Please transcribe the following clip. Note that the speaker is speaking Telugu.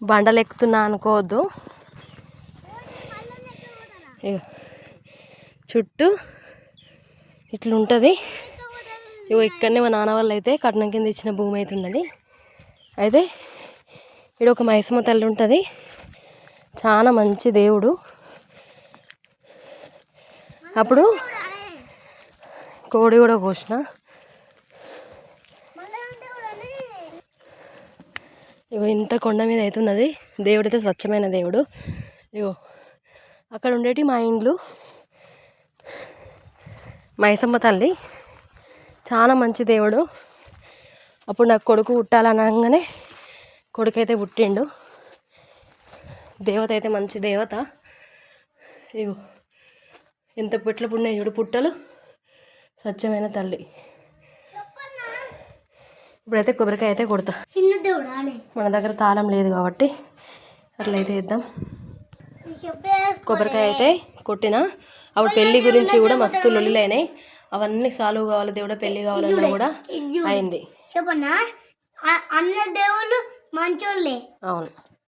బండలు ఎక్కుతున్నా అనుకోవద్దు చుట్టూ ఇట్లుంటుంది. ఇగో ఇక్కడనే మా నాన్న వాళ్ళు అయితే కట్నం కింద ఇచ్చిన భూమి అయితే ఉన్నది. అయితే ఇక్కడ ఒక మైసమ్మ తల్లి ఉంటుంది. చాలా మంచి దేవుడు. అప్పుడు కోడి కూడా కోసిన. ఇగో ఇంత కొండ మీద అవుతున్నది. దేవుడు అయితే స్వచ్ఛమైన దేవుడు. ఇగో అక్కడ ఉండేటి మా ఇండ్లు. మైసమ్మ తల్లి చాలా మంచి దేవుడు. అప్పుడు నాకు కొడుకు పుట్టాలనగానే కొడుకు అయితే పుట్టిండు. దేవత అయితే మంచి దేవత. ఇగో ఎంత పుట్ల పుడినాయి చూడు పుట్టలు. స్వచ్ఛమైన తల్లి. ఇప్పుడైతే కొబ్బరికాయ అయితే కొడతా. చిన్న దేవుడు మన దగ్గర తాళం లేదు కాబట్టి అట్లయితే ఇద్దాం. కొబ్బరికాయ అయితే కొట్టిన. అప్పుడు పెళ్ళి గురించి కూడా మస్తు లొల్లిలైనాయి. అవన్నీ సాల్వ్ కావాలి దేవుడా పెళ్ళి కావాలన్నా కూడా అయింది. చెప్పన్నా అన్న దేవుళ్ళు మంచోళ్ళే. అవును.